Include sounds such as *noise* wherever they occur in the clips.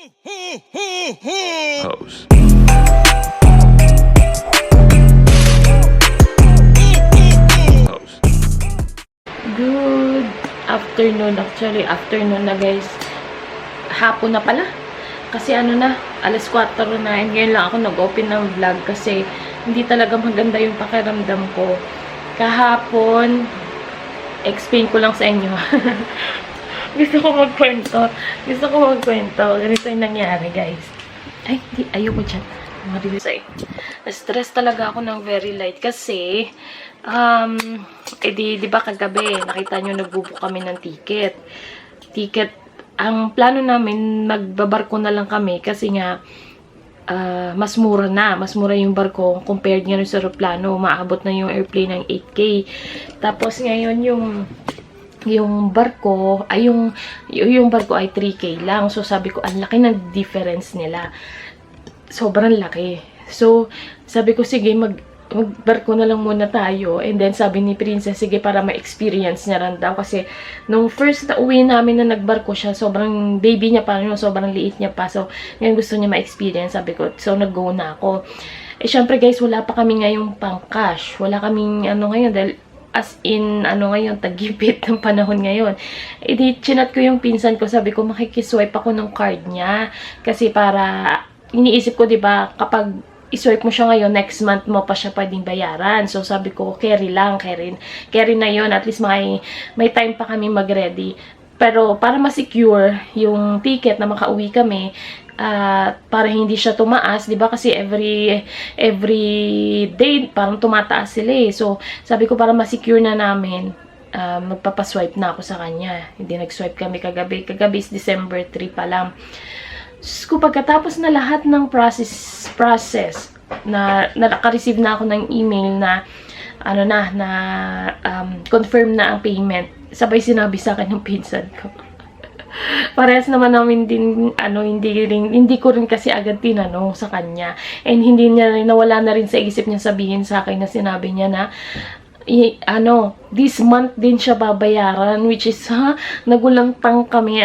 Hose. Good afternoon. Actually, afternoon na guys. Hapon na pala. Kasi ano na, alas 4 na. And ngayon lang ako nag-open ng vlog kasi hindi talaga maganda yung pakiramdam ko. Kahapon, explain ko lang sa inyo. *laughs* Gusto ko magkwento. Gusto ko magkwento. Ganito yung nangyari, guys. Ay, di, ayoko dyan. Marisay. Stress talaga ako ng very light kasi um, eh di, ba kagabi, nakita nyo nagbubo kami ng ticket. Ticket, ang plano namin, magbabarko na lang kami kasi nga ah, mas mura na. Mas mura yung barko compared nga sa aeroplano. Maabot na yung airplane ng 8K. Tapos ngayon yung yung barko, ay yung, yung barko ay 3K lang. So, sabi ko, ang laki ng difference nila. Sobrang laki. So, sabi ko, sige, mag, magbarko na lang muna tayo. And then, sabi ni Princess, sige, para ma-experience niya rin daw. Kasi, nung first na uwi namin na nagbarko siya, sobrang baby niya pa, no? sobrang liit niya pa. So, ngayon gusto niya ma-experience. Sabi ko, so, nag-go na ako. Eh, syempre guys, wala pa kami ngayong pang-cash. Wala kaming, ano ngayon, dahil as in, ano ngayon, tagipit ng panahon ngayon. E chinat ko yung pinsan ko, sabi ko, makikiswipe ako ng card niya. Kasi para, iniisip ko, di ba, kapag iswipe mo siya ngayon, next month mo pa siya pwedeng bayaran. So, sabi ko, carry lang, carry, carry na yon At least may, may time pa kami mag-ready. Pero, para ma-secure yung ticket na makauwi kami, at para hindi siya tumaas, 'di ba? Kasi every every day parang tumataas sila eh. So, sabi ko para ma-secure na namin, uh, magpapaswipe na ako sa kanya. Hindi nag-swipe kami kagabi. Kagabi is December 3 pa lang. So, pagkatapos na lahat ng process process na nakaka-receive na ako ng email na ano na na um, confirm na ang payment. Sabay sinabi sa akin ng pinsan ko. *laughs* Parehas naman namin din, ano, hindi, rin, hindi ko rin kasi agad tinanong sa kanya. And hindi niya rin, nawala na rin sa isip niya sabihin sa akin na sinabi niya na, i- ano, this month din siya babayaran, which is, ha, nagulantang kami,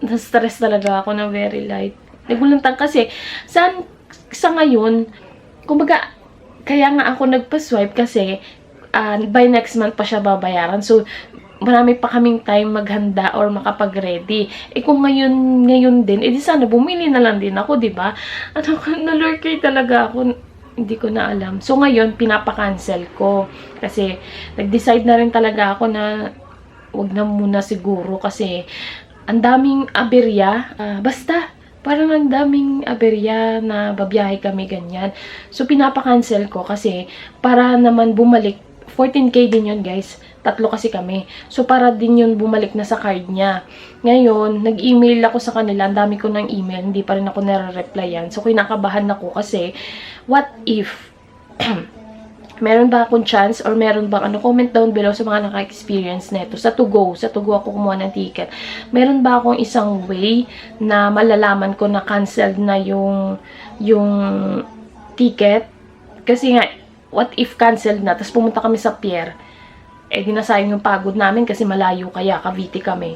na-stress talaga ako ng very light. Nagulantang kasi, saan, sa ngayon, kumbaga, kaya nga ako nagpa-swipe kasi, ah, by next month pa siya babayaran. So, marami pa kaming time maghanda or makapag-ready. Eh kung ngayon, ngayon din, eh di sana bumili na lang din ako, di ba? At ako, *laughs* nalurkay talaga ako, hindi ko na alam. So ngayon, pinapa-cancel ko. Kasi, nag-decide na rin talaga ako na wag na muna siguro kasi ang daming aberya. Ah, basta, parang ang daming aberya na babiyahe kami ganyan. So, pinapa-cancel ko kasi para naman bumalik 14k din yun, guys. Tatlo kasi kami. So, para din yun bumalik na sa card niya. Ngayon, nag-email ako sa kanila. Ang dami ko ng email. Hindi pa rin ako nare-replyan. So, kinakabahan ako kasi, what if, *clears throat* meron ba akong chance or meron ba, ano, comment down below sa mga naka-experience neto. Sa to go, sa to go ako kumuha ng ticket. Meron ba akong isang way na malalaman ko na canceled na yung, yung ticket? Kasi nga, what if canceled na, tapos pumunta kami sa pier, eh di nasayang yung pagod namin kasi malayo kaya, Cavite kami.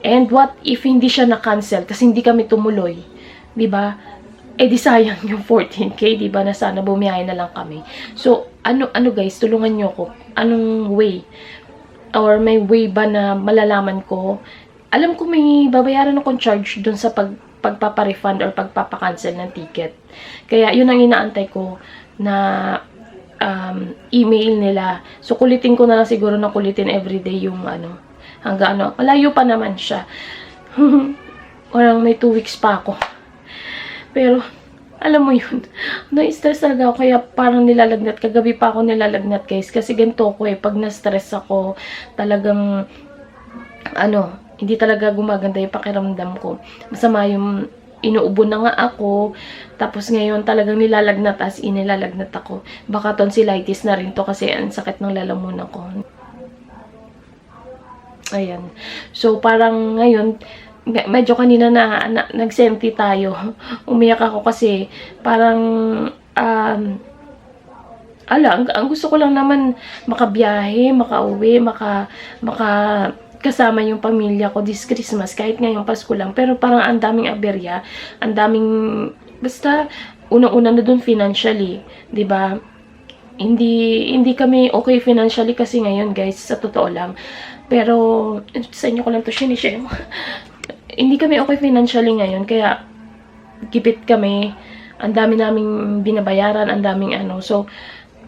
And what if hindi siya na-cancel, kasi hindi kami tumuloy, di ba? Eh di sayang yung 14k, di ba, na sana bumiyahe na lang kami. So, ano, ano guys, tulungan nyo ko. Anong way? Or may way ba na malalaman ko? Alam ko may babayaran akong charge dun sa pag, pagpaparefund or pagpapakancel ng ticket. Kaya yun ang inaantay ko na um, email nila. So, kulitin ko na lang siguro na kulitin everyday yung ano, hanggang ano, malayo pa naman siya. *laughs* Parang may two weeks pa ako. Pero, alam mo yun, *laughs* na-stress talaga ako, kaya parang nilalagnat. Kagabi pa ako nilalagnat, guys. Kasi ganito ko eh, pag na-stress ako, talagang, ano, hindi talaga gumaganda yung pakiramdam ko. Masama yung inuubo na nga ako. Tapos ngayon talagang nilalagnat as in nilalagnat ako. Baka tonsillitis na rin to kasi ang sakit ng lalamunan ko. Ayan. So parang ngayon me- medyo kanina na, na nagsempty tayo. *laughs* Umiyak ako kasi parang um, ala, ang, ang gusto ko lang naman makabiyahe, makauwi, maka maka kasama yung pamilya ko this Christmas, kahit ngayong Pasko lang. Pero parang ang daming aberya, ang daming, basta, unang-una na dun financially, ba Hindi, hindi kami okay financially kasi ngayon, guys, sa totoo lang. Pero, sa inyo ko lang to sinishare. *laughs* hindi kami okay financially ngayon, kaya, gipit kami, ang dami naming binabayaran, ang daming ano. So,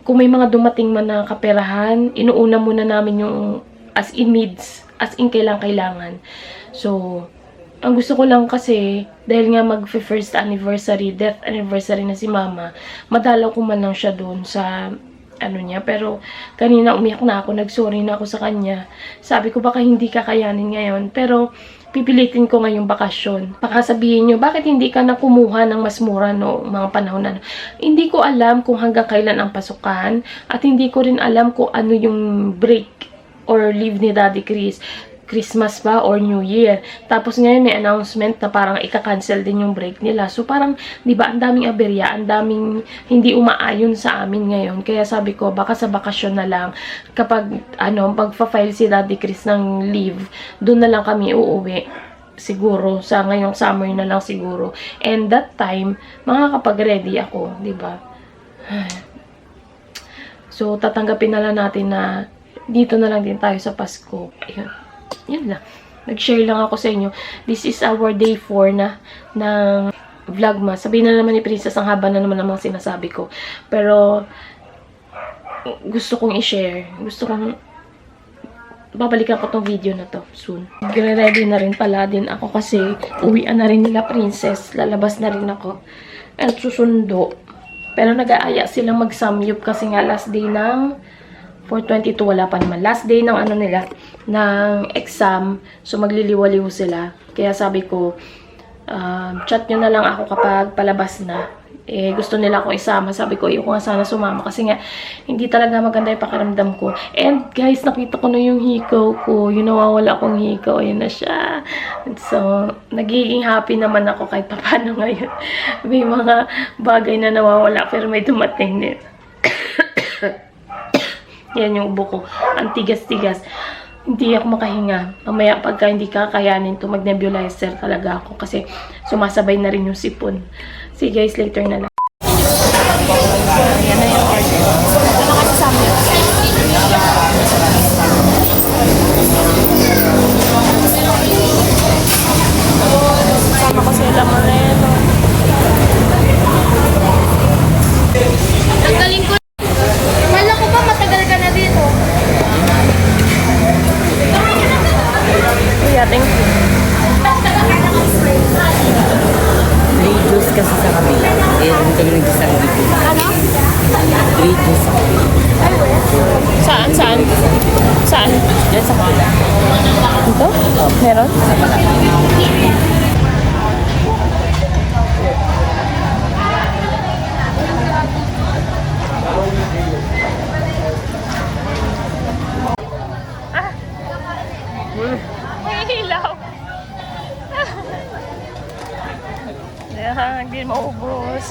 kung may mga dumating man na kaperahan, inuuna muna namin yung as in needs, as in kailang-kailangan. So, ang gusto ko lang kasi, dahil nga mag-first anniversary, death anniversary na si mama, madalaw ko man lang siya doon sa ano niya. Pero, kanina umiyak na ako, nagsorry na ako sa kanya. Sabi ko, baka hindi kakayanin ngayon. Pero, pipilitin ko ngayong bakasyon. Baka sabihin nyo, bakit hindi ka na kumuha ng mas mura no mga panahon na Hindi ko alam kung hanggang kailan ang pasukan at hindi ko rin alam kung ano yung break or leave ni Daddy Chris. Christmas ba or New Year. Tapos ngayon may announcement na parang ika-cancel din yung break nila. So parang, di ba, ang daming aberya, ang daming hindi umaayon sa amin ngayon. Kaya sabi ko, baka sa bakasyon na lang, kapag, ano, pagpa-file si Daddy Chris ng leave, doon na lang kami uuwi siguro sa ngayong summer na lang siguro. And that time, makakapag-ready ako, 'di ba? *sighs* So tatanggapin na lang natin na dito na lang din tayo sa Pasko. Ayun. Yun lang. Nag-share lang ako sa inyo. This is our day 4 na ng vlogmas. Sabihin na naman ni Princess, ang haba na naman ng mga sinasabi ko. Pero, gusto kong i-share. Gusto kong babalikan ko tong video na to soon. Gre-ready na rin pala din ako kasi uwian na rin nila princess. Lalabas na rin ako. At susundo. Pero nag-aaya silang mag-samyup kasi nga last day ng 422 wala pa naman. Last day ng ano nila, ng exam. So magliliwaliw sila. Kaya sabi ko, um, chat nyo na lang ako kapag palabas na. Eh, gusto nila akong isama. Sabi ko, ayoko nga sana sumama. Kasi nga, hindi talaga maganda yung pakiramdam ko. And guys, nakita ko na yung hikaw ko. Yung nawawala akong hikaw. Ayun na siya. So, nagiging happy naman ako kahit papano *laughs* ngayon. May mga bagay na nawawala pero may dumating din. Yan yung ubo ko. Ang tigas-tigas. Hindi ako makahinga. Mamaya pagka hindi kakayanin to mag-nebulizer talaga ako kasi sumasabay na rin yung sipon. See guys, later na lang. Three juice sa kabila. Saan? Saan? Saan? Yan sa kabila. Ito? Meron? Sa malaki. May hilaw. *laughs* Yan, hindi maubos.